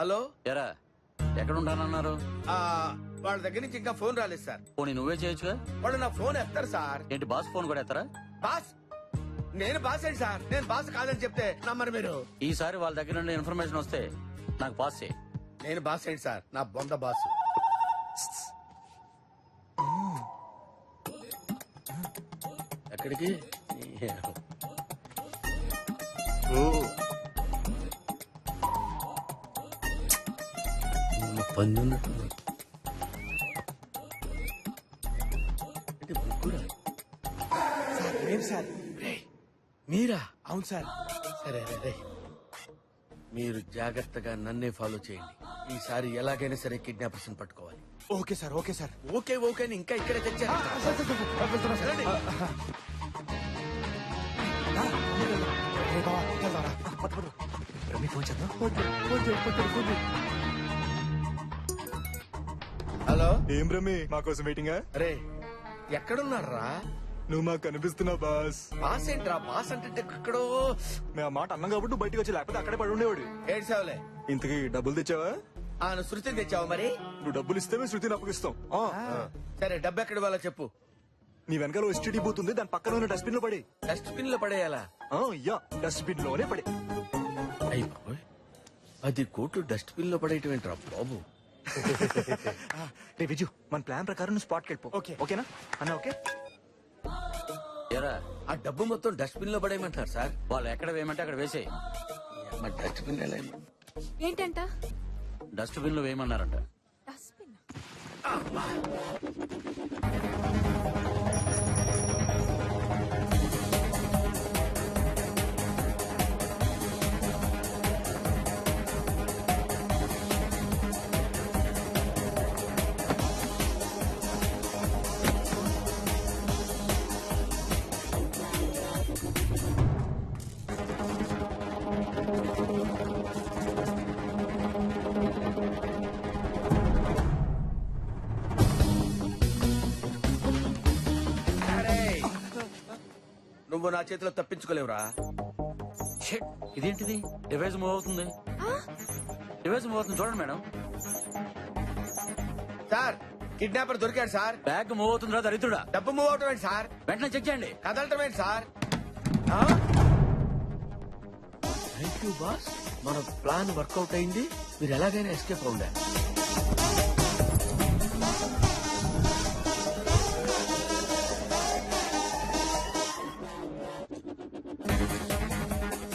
Hello? ఎరా ఎక్కడ ఉంటానన్నారు ఆ, వాళ్ళ దగ్గర నుంచి ఇంకా ఫోన్ రాలేదు సార్. పోనీ నువ్వే చేయొచ్చుగా? వాళ్ళు నా ఫోన్ ఎత్తారు సార్. ఏంటి బాస్ ఫోన్ కూడా ఎత్తరా? బాస్? నేను బాస్ అండి సార్. నేను బాస్ కాదని చెప్తే నమ్మరు మీరు. ఈసారి వాళ్ళ దగ్గర నుండి ఇన్ఫర్మేషన్ వస్తే నాకు పాస్ చేయి. నేను బాస్ ఏంటి సార్. నా బొంద బాస్. ఎక్కడికి? ఓ. నిన్న పంది ఉన్నట్టుంది. ఏంటి ముగ్గురా? మేము సార్ రేయ్, మీరా అవును సార్ సరే రే, రే. మీరు జాగ్రత్తగా నన్నే ఫాలో చేయండి ఈసారి ఎలాగైనా సరే కిడ్నాపర్స్ పట్టుకోవాలి okay sir okay sir okay okay అని ఇంకా ఇక్కడే తెచ్చారు సరేండి. ఫోన్ చేద్దాం హలో? ఏం రమి మా కోసం వెయిటింగా రే ఎక్కడున్నారా నువ్వు మాకు కనిపిస్తున్నావు బాస్ బాస్ ఏంట్రా? బాస్ అంటే ఎక్కడో మేము ఆ మాట అన్నాం కాబట్టి నువ్వు బయటకు వచ్చి లేకపోతే అక్కడే పడి ఉండేవాడు ఏడ్చావులే ఇంతకీ డబ్బులు తెచ్చావా? ఆ నువ్వు శృతిని తెచ్చావు మరి? నువ్వు డబ్బులు ఇస్తే మేము శృతిని అప్పగిస్తాం. ఆ. సరే డబ్బు ఎక్కడ వాళ్ళ చెప్పు. నీ వెనకాల ఎస్టీడీ బూత్ ఉంది దాని పక్కన ఉన్న డస్ట్బిన్లో పడి. డస్ట్బిన్లో పడేయాలా? యా డస్ట్బిన్లోనే పడి. అయ్యి బాబోయ్ పది కోట్లు డస్ట్బిన్లో పడేయటం ఏంట్రా బాబు? రే విజు మన ప్లాన్ ప్రకారం నువ్వు స్పాట్కి వెళ్ళిపో. ఓకే. ఓకేనా అన్న ఓకే ఎరా ఆ డబ్బు మొత్తం డస్ట్బిన్లో పడేయమంటారు సార్. వాళ్ళు ఎక్కడ వేయమంటే అక్కడ వేసేయి. మరి డస్ట్బిన్? ఏంటంట? డస్ట్బిన్లో వేయమన్నారంట. డస్ట్బిన్ నువ్వు నా చేతిలో తప్పించుకోలేవురా. షిట్, ఇదేంటిది? డివైస్ మూవ్ అవుతుంది. డివైస్ మూవ్ అవుతుంది చూడండి మేడం. సార్ కిడ్నాపర్ దొరికాడు సార్. బ్యాగ్ మూవ్ అవుతుందిరా దరిద్రుడా. డబ్బు మూవ్ అవటం ఏంటి సార్? వెంటనే చెక్ చేయండి. కదలటం ఏంటి సార్? థ్యాంక్ యూ బాస్ మన ప్లాన్ వర్కౌట్ అయింది. మీరు ఎలాగైనా ఎస్కేప్ అవుండారు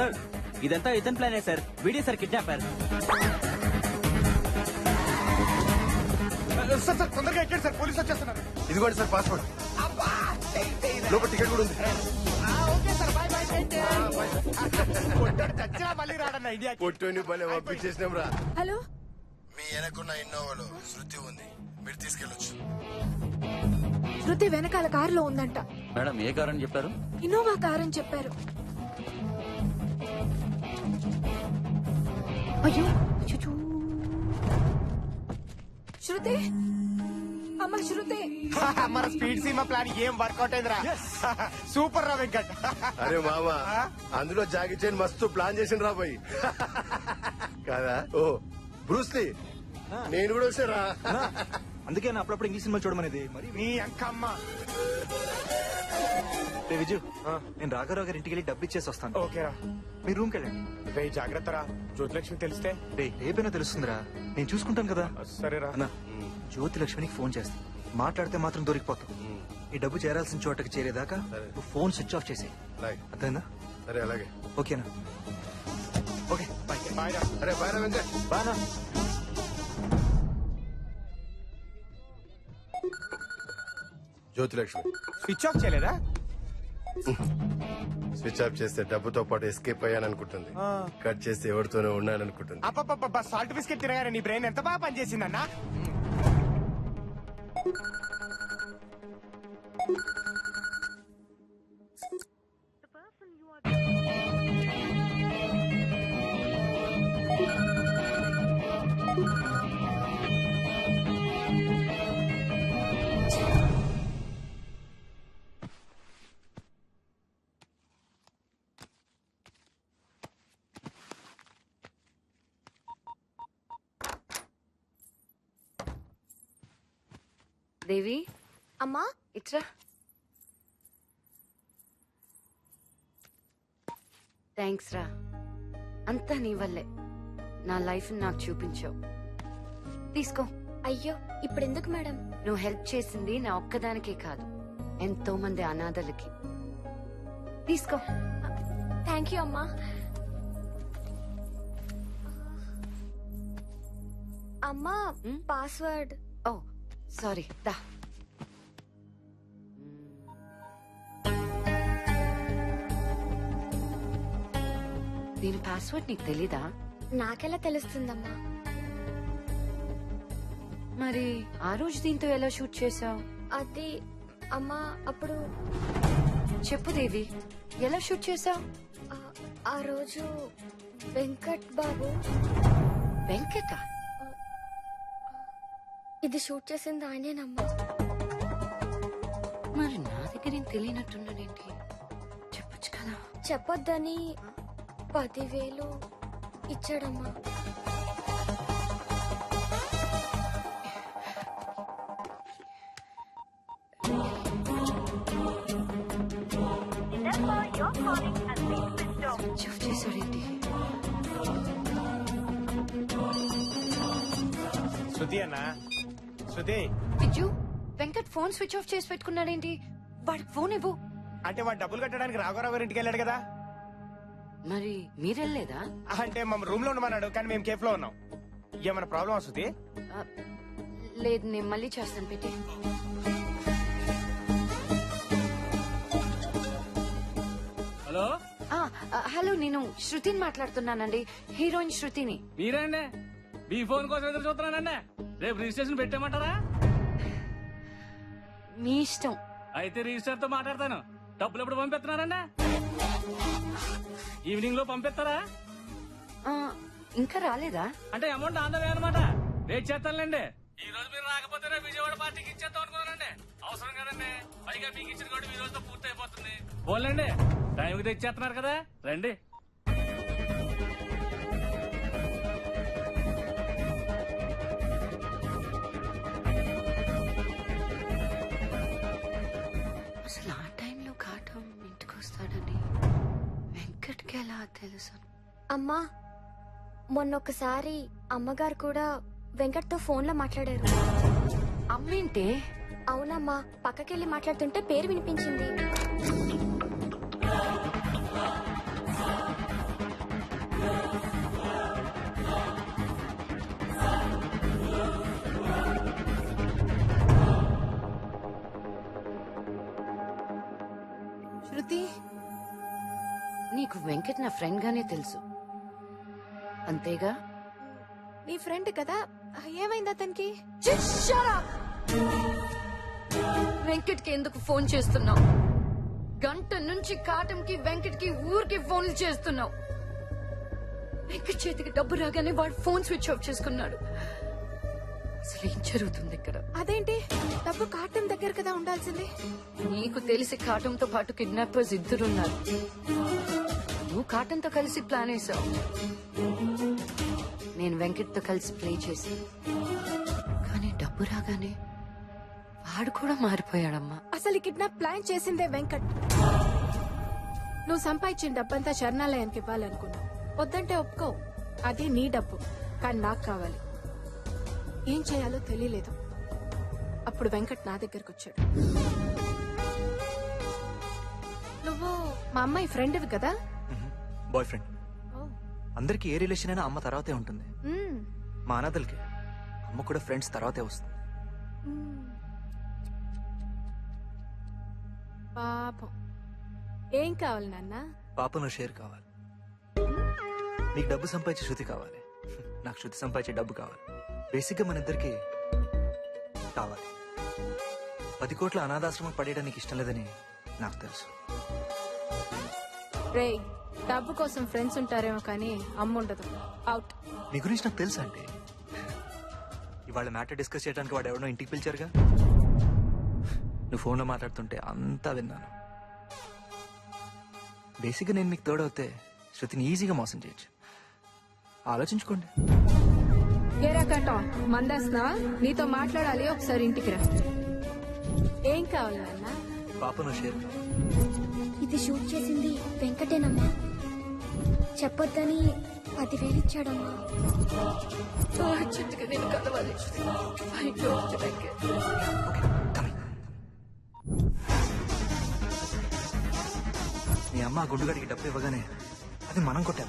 సార్. ఇదంతా ఇతని ప్లానే సార్. వీడే సార్ కిడ్నాపర్ సార్. సార్ తొందరగా ఎక్కండి సార్. పోలీసు వచ్చేస్తున్నారు. ఇదిగోండి సార్ పాస్పోర్ట్. లోపల టికెట్ కూడా ఉంది. పొట్టుని భలే పంపించేసినాం రా. హలో? మీ వెనకున్న ఇన్నోవాలో శృతి ఉంది. మీరు తీసుకెళ్ళొచ్చు. శృతి వెనకాల కారులో ఉందంట. మేడం ఏ కార్ అని చెప్పారు? ఇన్నోవా కార్ అని చెప్పారు. అయ్యో. శృతి? అమ్మ శృతి. మన స్పీడ్ సీమా ప్లాన్ ఏం వర్కౌట్ అయిందిరా? సూపర్ రా వెంకట్. అరే మామ అందులో జాగి చైన్ మస్తు ప్లాన్ చేసిన రా పోయి కాదా? ఓ బ్రూస్లీ నేను కూడా వచ్చారా అందుకే నా అప్పుడప్పుడు ఇంగ్లీష్ సినిమా చూడమనేది. మరి? నీ అంకమ్మ రే విజు నేను రాఘారావు గారి ఇంటికి వెళ్ళి డబ్బు ఇచ్చేసి వస్తాను. ఓకేరా మీ రూమ్కి వెళ్ళండి. రే జాగ్రత్త రా. జ్యోతిలక్ష్మి తెలిస్తే. రే రేపైనా తెలుస్తుందిరా. నేను చూసుకుంటాను కదా. సరేరా అన్న జ్యోతి లక్ష్మికి ఫోన్ చేస్తా. మాట్లాడితే మాత్రం దొరికిపోతావు ఈ డబ్బు చేరాల్సిన చోటకి చేరేదాకా నువ్వు ఫోన్ స్విచ్ ఆఫ్ అలాగే. అర్థమైందా? సరే అలాగే. ఓకేనా ఓకే బాయ్. బాయ్ రా. అరే బాయ్ వెంకట్. బానా జ్యోతిలక్ష్మి. స్విచ్ ఆఫ్ చేయలేదా? స్విచ్ ఆఫ్ చేస్తే డబ్బుతో పాటు ఎస్కేప్ అయ్యాను అనుకుంటుంది కట్ చేస్తే ఎవరితోనే ఉన్నాను అనుకుంటుంది అప్పప్ప సాల్ట్ బిస్కెట్ తినగానే నీ బ్రెయిన్ ఎంత బాగా పనిచేసిందన్నా? దేవి? అమ్మా ఇట్రా. థ్యాంక్స్ రా. అంతా నీ వల్లే. నా లైఫ్ నాకు చూపించావు. తీసుకో. అయ్యో ఇప్పుడు ఎందుకు మేడం? నువ్వు హెల్ప్ చేసింది నా ఒక్కదానికే కాదు. ఎంతో మంది అనాథలకి. తీసుకో. థ్యాంక్ యూ అమ్మా. అమ్మా? పాస్వర్డ్. ఓ సారీ దా. దీని పాస్వర్డ్ నీకు తెలీదా? నాకెలా తెలుస్తుందమ్మా? మరి ఆ రోజు దీంతో ఎలా షూట్ చేసావు అది అమ్మా అప్పుడు చెప్పు దేవి ఎలా షూట్ చేసావు ఆ- ఆ రోజు వెంకట్ బాబు వెంకట? ఇది షూట్ చేసింది ఆయనేనమ్మా మరి నా దగ్గర ఏం తెలియనట్టున్నాడేంటి చెప్పొచ్చు కదా? చెప్పొద్దని పదివేలు ఇచ్చాడమ్మా. స్విచ్ ఆఫ్ చేశాడేంటి? శృతి అన్న Shruti. Vijju Venkat phone switch off చేసి పెట్టుకున్నాడేంటి? వాడికి ఫోన్ ఇవ్వు. అంటే వాడు డబ్బులు కట్టడానికి రాఘవరావు గారి ఇంటికి వెళ్ళాడు కదా? మరి మీరెళ్ళలేదా? అంటే మా రూమ్లో ఉండమన్నాడు కానీ మేము కేఫ్లో ఉన్నాం. ఏమైనా ప్రాబ్లమ్ శృతి? ఆ, లేదు నేను మళ్ళీ చేస్తాను పెట్టి. హలో? హలో నేను శృతిని మాట్లాడుతున్నానండి హీరోయిన్ శృతిని. మీరండి? మీ ఫోన్ కోసం ఎదురు చూస్తున్నానండి రేపు రిజిస్ట్రేషన్ పెట్టామంటారా? మీ ఇష్టం. అయితే రిజిస్టర్తో మాట్లాడతాను. డబ్బులు ఎప్పుడు పంపిస్తున్నారండి ఈవినింగ్లో పంపిస్తారా? ఆ, ఇంకా రాలేదా? అంటే అమౌంట్ ఆందవే అనమాట వెయిట్ చేస్తానులేండి. ఈ రోజు మీరు రాకపోతే రేపు విజయవాడ పార్టీకి ఇచ్చేద్దాం అనుకున్నానండి. అవసరం కదండి. పైగా మీకు ఇచ్చిన కూడా ఈ రోజుతో పూర్తి అయిపోతుంది పోలేండి టైంకి తెచ్చేస్తున్నారు కదా. రండి. అమ్మా మొన్నొకసారి అమ్మగారు కూడా వెంకట్తో ఫోన్లో మాట్లాడారు. అమ్మేంటే? అవునమ్మా పక్కకెళ్ళి మాట్లాడుతుంటే పేరు వినిపించింది. శృతి నీకు వెంకట్ నా ఫ్రెండ్ గానే తెలుసు. అంతేగా? నీ ఫ్రెండ్ కదా. ఏమైంది అతనికి? వెంకట్కి ఎందుకు ఫోన్ చేస్తున్నావు? గంట నుంచి కాటంకి వెంకట్కి ఊరికి ఫోన్లు చేస్తున్నావు. వెంకట్ చేతికి డబ్బు రాగానే వాడు ఫోన్ స్విచ్ ఆఫ్ చేసుకున్నాడు. అసలు ఏం జరుగుతుంది ఇక్కడ? అదేంటి? డబ్బు కాటం దగ్గర కదా ఉండాల్సింది. నీకు తెలిసి కాటంతో పాటు కిడ్నాపర్స్ ఇద్దరున్నారు. నువ్వు తో కలిసి ప్లాన్ వేసావు నేను వెంకట్తో కలిసి ప్లే చేసి. కానీ డబ్బు రాగానే వాడు కూడా మారిపోయాడమ్మా. అసలు ఈ కిడ్నాప్ ప్లాన్ చేసిందే వెంకట్. నువ్వు సంపాదించిన డబ్బంతా శరణాలయానికి ఇవ్వాలనుకున్నావు. వద్దంటే ఒప్పుకో అది నీ డబ్బు కానీ నాకు కావాలి. ఏం చేయాలో తెలియలేదు. అప్పుడు వెంకట్ నా దగ్గరకు వచ్చాడు. నువ్వు మా అమ్మాయి ఫ్రెండ్వి కదా? బాయ్ ఫ్రెండ్ అందరికి ఏ రిలేషన్ అయినా అమ్మ తర్వాతే ఉంటుంది. మ్మ్. మా అనాథలకి అమ్మ కూడా ఫ్రెండ్స్ తర్వాతే వస్తుంది. మ్మ్. పాపం. ఏం కావాలి నాన్న? పాపను షేర్ కావాలి. నీకు డబ్బు సంపాదించే శృతి కావాలి. నాకు శృతి సంపాదించే డబ్బు కావాలి. బేసిక్గా మన ఇద్దరికి కావాలి. పది కోట్ల అనాథాశ్రమం పడేయడానికి ఇష్టం లేదని నాకు తెలుసు. డబ్బు కోసం ఫ్రెండ్స్ ఉంటారేమో కానీ అమ్మ ఉండదు. అవుట్ నీ గురించి నాకు తెలుసు అంటే ఇవాళ మ్యాటర్ డిస్కస్ చేయడానికి వాడు ఎవడో ఇంటికి పిలిచారుగా? నువ్వు ఫోన్లో మాట్లాడుతుంటే అంతా విన్నాను. బేసిక్గా నేను మీకు తోడవుతే శృతిని ఈజీగా మోసం చేయొచ్చు. ఆలోచించుకోండి. మందేస్తున్నావా నీతో మాట్లాడాలి ఒకసారి ఇంటికి రా. ఏం కావాలి నాన్న? పాపను షేర్ ఇది షూట్ చేసింది వెంకటేనమ్మా. చెప్పొద్దని పదివేలు ఇచ్చాడమ్మా. నేను కలవాలి కమింగ్ మీ అమ్మ ఆ గుండుగాడికి డబ్బు ఇవ్వగానే అది మనం కొట్టేద్దాం.